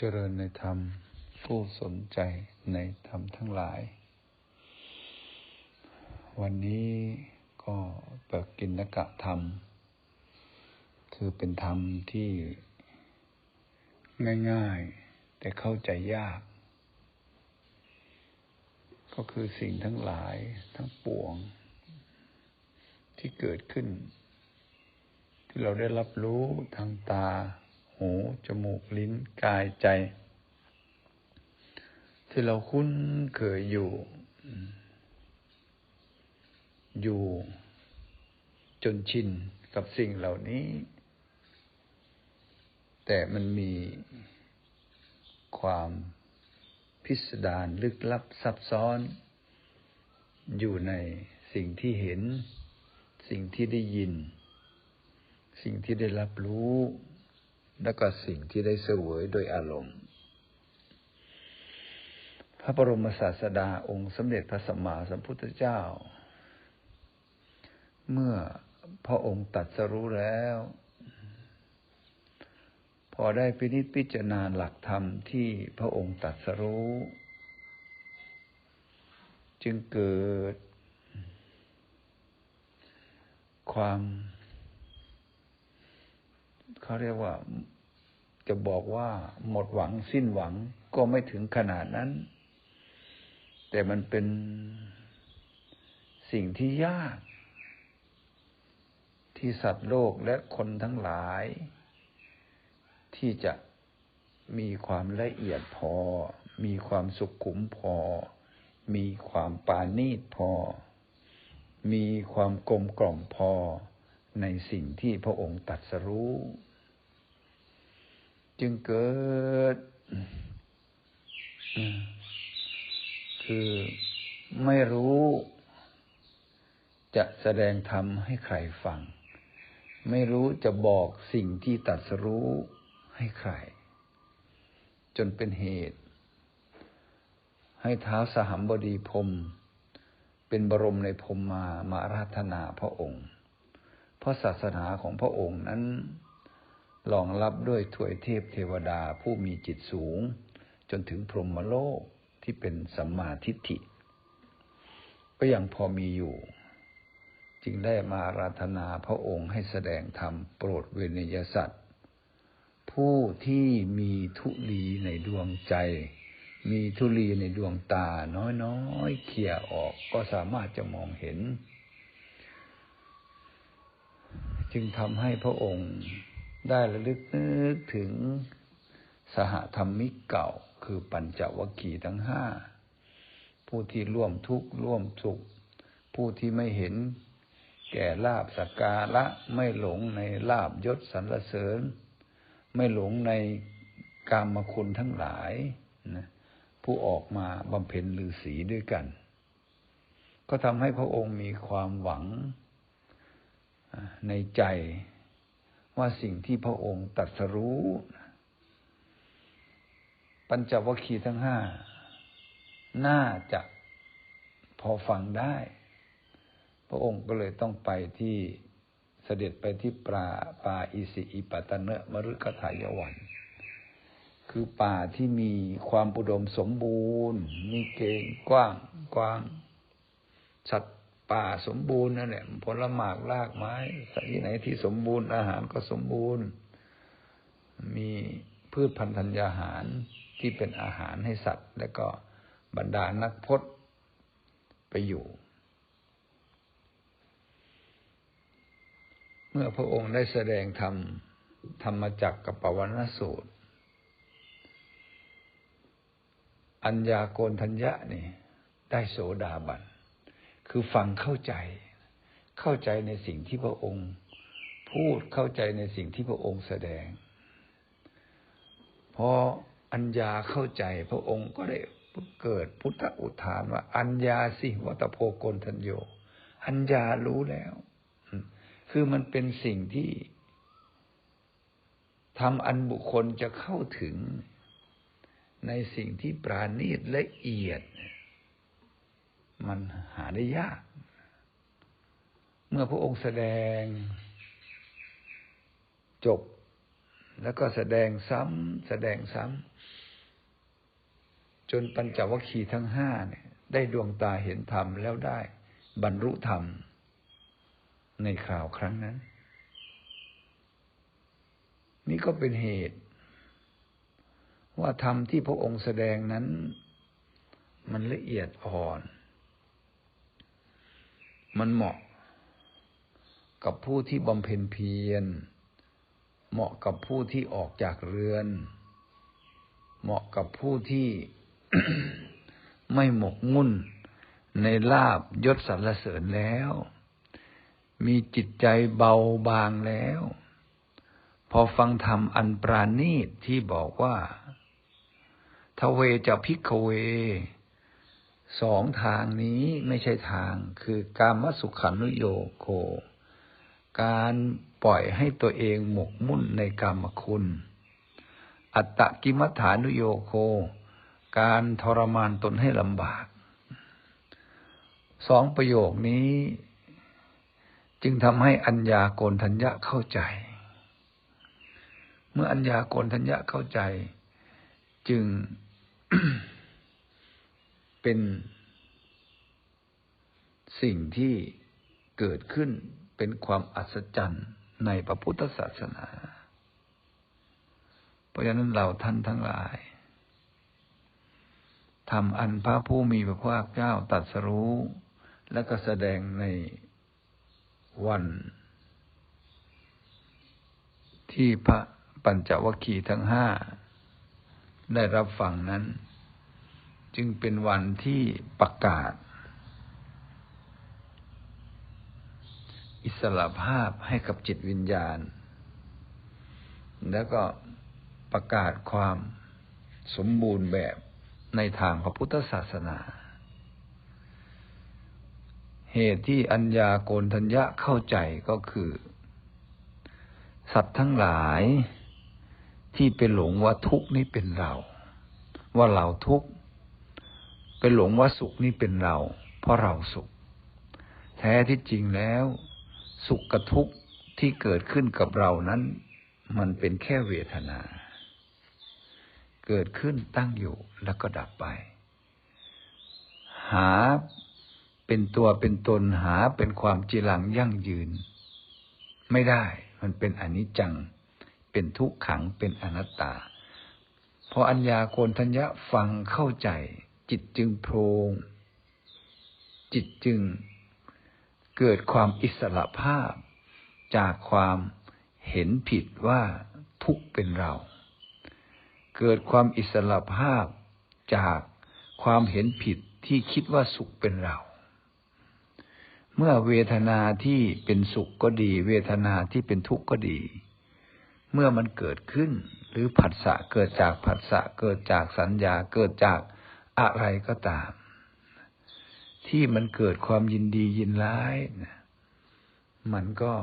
เจริญในธรรม ผู้สนใจในธรรมทั้งหลาย วันนี้ก็เปิดกินนกะธรรม คือเป็นธรรมที่ง่ายๆ แต่เข้าใจยาก ก็คือสิ่งทั้งหลายทั้งปวง ที่เกิดขึ้น ที่เราได้รับรู้ทางตา หู จมูก ลิ้น กายใจ ที่เราคุ้นเคยอยู่ อยู่ จนชินกับสิ่งเหล่านี้ แต่มันมีความพิสดารลึกลับซับซ้อน อยู่ในสิ่งที่เห็น สิ่งที่ได้ยิน สิ่งที่ได้รับรู้ แล้วก็สิ่งที่ได้เสวยโดยอารมณ์ พระบรมศาสดาองค์สมเด็จพระสัมมาสัมพุทธเจ้า เมื่อพระองค์ตัดสรู้แล้ว พอได้พินิจพิจารณาหลักธรรมที่พระองค์ตัดสรู้ จึงเกิดความ เขาเรียกว่าจะบอกว่าหมดหวังสิ้นหวังก็ไม่ถึงขนาดนั้น แต่มันเป็นสิ่งที่ยาก ที่สัตว์โลกและคนทั้งหลาย ที่จะมีความละเอียดพอ มีความสุขุมพอ มีความปานีตพอ มีความกลมกล่อมพอในสิ่งที่พระองค์ตัดสรู้ จึงเกิด คือไม่รู้ จะแสดงธรรมให้ใครฟัง ไม่รู้จะบอกสิ่งที่ตัดสรู้ให้ใคร จนเป็นเหตุ ให้เท้าสหัมบดีพรมเป็นบรมในพรมมามาราธนาพระองค์ เพราะศาสนาของพระองค์นั้น รองรับด้วยถวยเทพเทวดาผู้มีจิตสูง จนถึงพรหมโลกที่เป็นสัมมาทิฏฐิ ก็ยังพอมีอยู่ จึงได้มาราธนาพระองค์ให้แสดงธรรมโปรดเวนยสัตว์ ผู้ที่มีทุลีในดวงใจ มีทุลีในดวงตาน้อยๆเขี่ยออกก็สามารถจะมองเห็น จึงทำให้พระองค์ ได้ระลึกนึกถึงสหธรรมิกเก่า คือปัญจวัคคีย์ทั้งห้าผู้ที่ร่วมทุกข์ร่วมสุข ผู้ที่ไม่เห็นแก่ลาบสกการะไม่หลงในลาบยศสรรเสริญ ไม่หลงในกามคุณทั้งหลายนะผู้ออกมาบำเพ็ญฤาษีด้วยกัน ก็ทำให้พระองค์มีความหวังในใจ ว่าสิ่งที่พระองค์ตัดสรู้ ปัญจวัคคีย์ทั้งห้า น่าจะพอฟังได้ พระองค์ก็เลยต้องไปที่เสด็จไปที่ปราป่าอิสิอิปัตเนะมรุกถายวัน คือป่าที่มีความอุดมสมบูรณ์ มีเกงกว้างกว้าง สัตว ป่าสมบูรณ์นั่นแหละผลหมากรากไม้สัที่ไหนที่สมบูรณ์อาหารก็สมบูรณ์ มีพืชพันธัญญาหารที่เป็นอาหารให้สัตว์ และก็บรรดานักพจน์ไปอยู่ เมื่อพระองค์ได้แสดงธรรมธรรมจักกับปวนสูตร อัญญาโกนทัญญะนี่ ได้โสดาบัน คือฟังเข้าใจ เข้าใจในสิ่งที่พระองค์ พูดเข้าใจในสิ่งที่พระองค์แสดง พออัญญาเข้าใจพระองค์ก็ได้เกิดพุทธอุทานว่า อัญญาสิวัตโพกนทัญโย อัญญารู้แล้ว คือมันเป็นสิ่งที่ทำอันบุคคลจะเข้าถึงในสิ่งที่ปราณีตละเอียด มันหาได้ยาก เมื่อพระองค์แสดงจบ แล้วก็แสดงซ้ำแสดงซ้ำจนปัญจวัคคีย์ทั้งห้าเนี่ย ได้ดวงตาเห็นธรรมแล้วได้ บรรลุธรรม ในคราวครั้งนั้น นี่ก็เป็นเหตุ ว่าธรรมที่พระองค์แสดงนั้น มันละเอียดอ่อน มันเหมาะกับผู้ที่บำเพ็ญเพียร เหมาะกับผู้ที่ออกจากเรือน เหมาะกับผู้ที่ไม่หมกมุ่นในลาบยศสรรเสริญแล้ว มีจิตใจเบาบางแล้ว พอฟังธรรมอันปราณีตที่บอกว่าทเวจะพิกเว สองทางนี้ไม่ใช่ทาง คือการมสุขันุโยโค การปล่อยให้ตัวเองหมกมุ่นในกรรมคุณ อัตตกิมัฐานุโยโค การทรมานตนให้ลำบาก สองประโยคนี้ จึงทำให้อัญญาโกนทัญญะเข้าใจ เมื่ออัญญาโกนทัญญะเข้าใจ จึง เป็นสิ่งที่เกิดขึ้นเป็นความอัศจรรย์ในพระพุทธศาสนา เพราะฉะนั้นเราท่านทั้งหลายทำอันพระผู้มีพระภาคเจ้าตัดสรู้ และก็แสดงในวัน ที่พระปัญจวัคคีย์ทั้งห้า ได้รับฟังนั้น จึงเป็นวันที่ประกาศ อิสระภาพให้กับจิตวิญญาณ แล้วก็ประกาศความสมบูรณ์แบบในทางพระพุทธศาสนา เหตุที่อัญญาโกนทัญญะเข้าใจก็คือ สัตว์ทั้งหลายที่เป็นหลงว่าทุกข์นี้เป็นเรา ว่าเราทุกข์ หลงว่าสุขนี้เป็นเรา เพราะเราสุข แท้ที่จริงแล้ว สุขกับทุกข์ที่เกิดขึ้นกับเรานั้น มันเป็นแค่เวทนา เกิดขึ้นตั้งอยู่แล้วก็ดับไป หาเป็นตัวเป็นตนหาเป็นความจีรังยั่งยืน ไม่ได้มันเป็นอนิจจัง เป็นทุกขังเป็นอนัตตาพออัญญาโกนทัญญะฟังเข้าใจ จิตจึงโพรง จิตจึงเกิดความอิสระภาพ จากความเห็นผิดว่าทุกเป็นเรา เกิดความอิสระภาพจากความเห็นผิดที่คิดว่าสุขเป็นเรา เมื่อเวทนาที่เป็นสุขก็ดี เวทนาที่เป็นทุกข์ก็ดี เมื่อมันเกิดขึ้น หรือผัสสะเกิดจากผัสสะเกิดจากสัญญาเกิดจาก อะไรก็ตาม ที่มันเกิดความยินดียินร้ายนะมันก็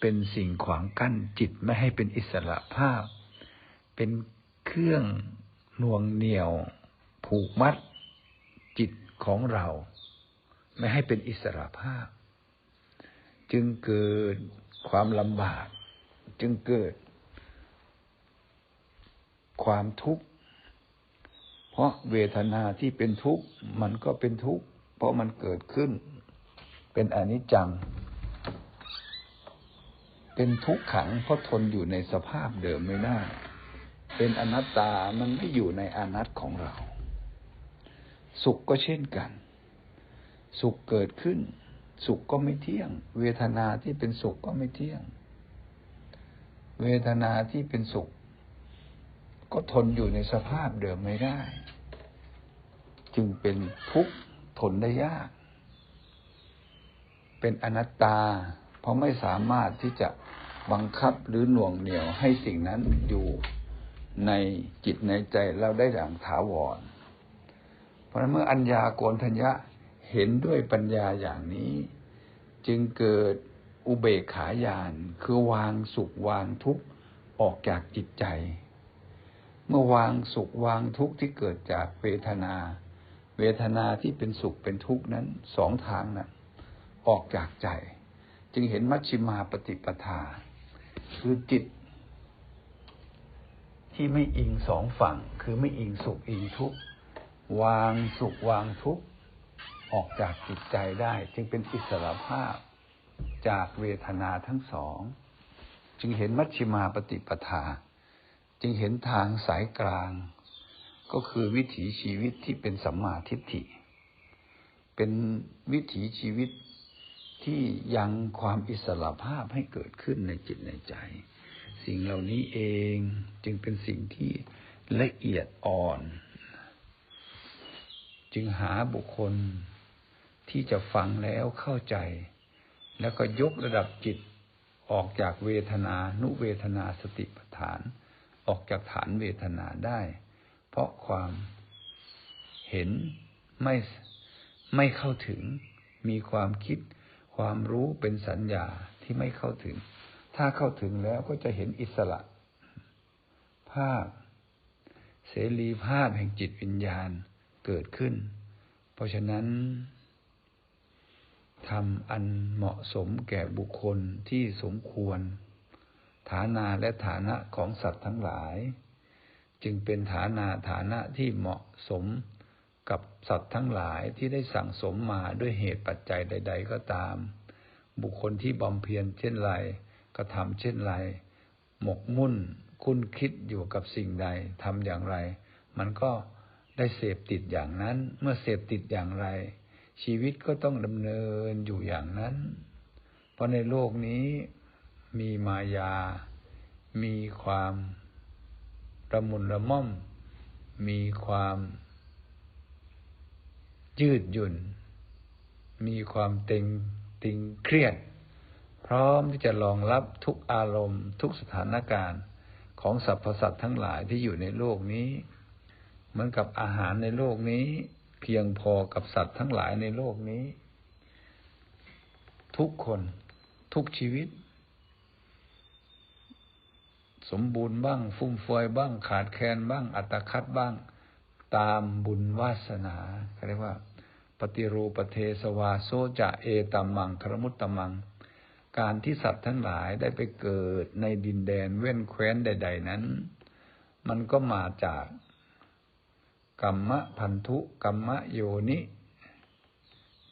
เป็นสิ่งขวางกั้นจิตไม่ให้เป็นอิสระภาพ เป็นเครื่องน่วงเหนี่ยว ผูกมัดจิตของเรา ไม่ให้เป็นอิสระภาพ จึงเกิดความลำบาก จึงเกิด ความทุกข์ เพราะเวทนาที่เป็นทุกข์มันก็เป็นทุกข์เพราะมันเกิดขึ้น เป็นอนิจจัง เป็นทุกขังเพราะทนอยู่ในสภาพเดิมไม่ได้เป็นอนัตตามันไม่อยู่ในอนัตของเรา สุขก็เช่นกัน สุขเกิดขึ้น สุขก็ไม่เที่ยง เวทนาที่เป็นสุขก็ไม่เที่ยง เวทนาที่เป็นสุข ก็ทนอยู่ในสภาพเดิมไม่ได้ จึงเป็นทุกข์ทนได้ยาก เป็นอนัตตา เพราะไม่สามารถที่จะบังคับหรือหน่วงเหนี่ยวให้สิ่งนั้นอยู่ในจิตในใจเราได้อย่างถาวร เพราะนั้นเมื่ออัญญาโกนทัญญะเห็นด้วยปัญญาอย่างนี้ จึงเกิดอุเบกขาญาณคือวางสุขวางทุกข์ออกจากจิตใจ เมื่อวางสุขวางทุกข์ที่เกิดจากเวทนา เวทนาที่เป็นสุขเป็นทุกข์นั้นสองทางนะ่ะออกจากใจ จึงเห็นมัชชิมาปฏิปทา คือจิต ที่ไม่อิงสองฝั่ง คือไม่อิงสุขอิงทุกข์วางสุขวางทุกข์ออกจากจิตใจได้ จึงเป็นอิสระภาพจากเวทนาทั้งสอง จึงเห็นมัชฌิมาปฏิปทา จึงเห็นทางสายกลาง ก็คือวิถีชีวิตที่เป็นสัมมาทิฏฐิ เป็นวิถีชีวิตที่ยังความอิสระภาพให้เกิดขึ้นในจิตในใจ สิ่งเหล่านี้เองจึงเป็นสิ่งที่ละเอียดอ่อน จึงหาบุคคลที่จะฟังแล้วเข้าใจ แล้วก็ยกระดับจิตออกจากเวทนานุเวทนาสติปัฏฐาน ออกจากฐานเวทนาได้ เพราะความเห็นไม่ไม่เข้าถึง มีความคิด ความรู้เป็นสัญญาที่ไม่เข้าถึง ถ้าเข้าถึงแล้วก็จะเห็นอิสระ ภาพ เสรีภาพแห่งจิตวิญญาณเกิดขึ้น เพราะฉะนั้นทำอันเหมาะสมแก่บุคคลที่สมควร ฐานาและฐานะของสัตว์ทั้งหลาย จึงเป็นฐานาฐานะที่เหมาะสมกับสัตว์ทั้งหลายที่ได้สั่งสมมาด้วยเหตุปัจจัยใด ๆ ก็ตาม บุคคลที่บำเพ็ญเช่นไรก็ทำเช่นไร หมกมุ่นคุ้นคิดอยู่กับสิ่งใดทำอย่างไร มันก็ได้เสพติดอย่างนั้น เมื่อเสพติดอย่างไร ชีวิตก็ต้องดำเนินอยู่อย่างนั้น เพราะในโลกนี้ มีมายา มีความระมุนระม่อม มีความยืดหยุ่น มีความต็งติงเครียด พร้อมที่จะรองรับทุกอารมณ์ ทุกสถานการณ์ของสรรพสัตว์ทั้งหลายที่อยู่ในโลกนี้ เหมือนกับอาหารในโลกนี้ เพียงพอกับสัตว์ทั้งหลายในโลกนี้ ทุกคนทุกชีวิต สมบูรณ์บ้าง ฟุ่มเฟือยบ้าง ขาดแคลนบ้าง อัตคัดบ้าง ตามบุญวาสนาเขาเรียกว่า ปฏิรูปเทสวาโซจะเอตัมมังครมุตตมัง การที่สัตว์ทั้งหลายได้ไปเกิดในดินแดนเว้นแคว้นใด ๆ นั้น มันก็มาจากกรรมพันธุกรรมโยนิ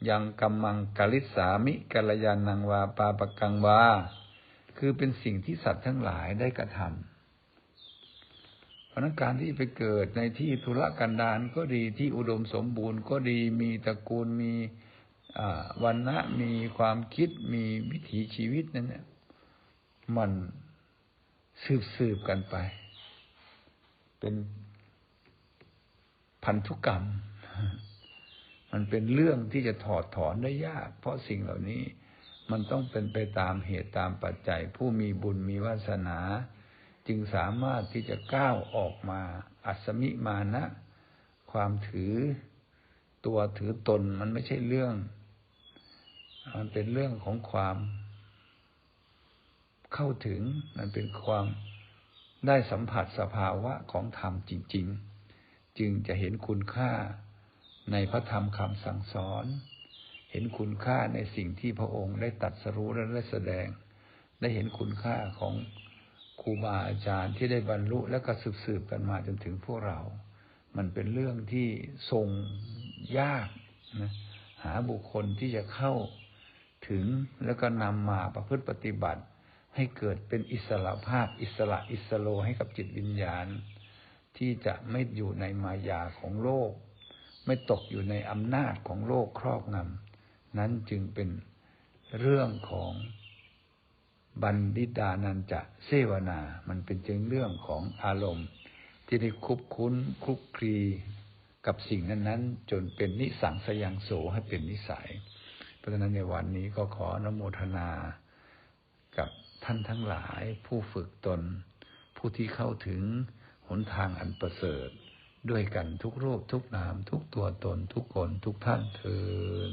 ยังกรรมังกลิสามิกัลยานังวาปาปกังวา คือเป็นสิ่งที่สัตว์ทั้งหลายได้กระทำเพราะนั้นการที่ไปเกิดในที่ธุรกันดารก็ดีที่อุดมสมบูรณ์ก็ดีมีตระกูลมีวันณะมีความคิดมีวิถีชีวิตนั้นเนี่ยมันสืบสืบกันไป เป็นพันธุกรรม มันเป็นเรื่องที่จะถอดถอนได้ยาก เพราะสิ่งเหล่านี้ มันต้องเป็นไปตามเหตุตามปัจจัย ผู้มีบุญมีวาสนา จึงสามารถที่จะก้าวออกมา อัศมิมานะ ความถือตัวถือตนมันไม่ใช่เรื่อง มันเป็นเรื่องของความเข้าถึงมันเป็นความได้สัมผัสสภาวะของธรรมจริง ๆ จึงจะเห็นคุณค่าในพระธรรมคำสั่งสอน เห็นคุณค่าในสิ่งที่พระองค์ได้ตัดสรู้และได้แสดง ได้เห็นคุณค่าของครูบาอาจารย์ที่ได้บรรลุแล้วก็สืบสืบกันมาจนถึงพวกเรา มันเป็นเรื่องที่ทรงยากนะหาบุคคลที่จะเข้าถึงแล้วก็นำมาประพฤติปฏิบัติ ให้เกิดเป็นอิสระภาพอิสระอิสโลให้กับจิตวิญญาณ ที่จะไม่อยู่ในมายาของโลก ไม่ตกอยู่ในอำนาจของโลกครอบงำ นั้นจึงเป็นเรื่องของบัณฑิตานันจะเสวนา มันเป็นจึงเรื่องของอารมณ์ ที่ได้คุบคุ้นคลุกคลีกับสิ่งนั้นๆ จนเป็นนิสังสยังโสให้เป็นนิสัย เพราะฉะนั้นในวันนี้ก็ขอนโมทนากับท่านทั้งหลายผู้ฝึกตน ผู้ที่เข้าถึงหนทางอันประเสริฐ ด้วยกันทุกรูปทุกนาม ทุกตัวตนทุกคนทุกท่านเทิน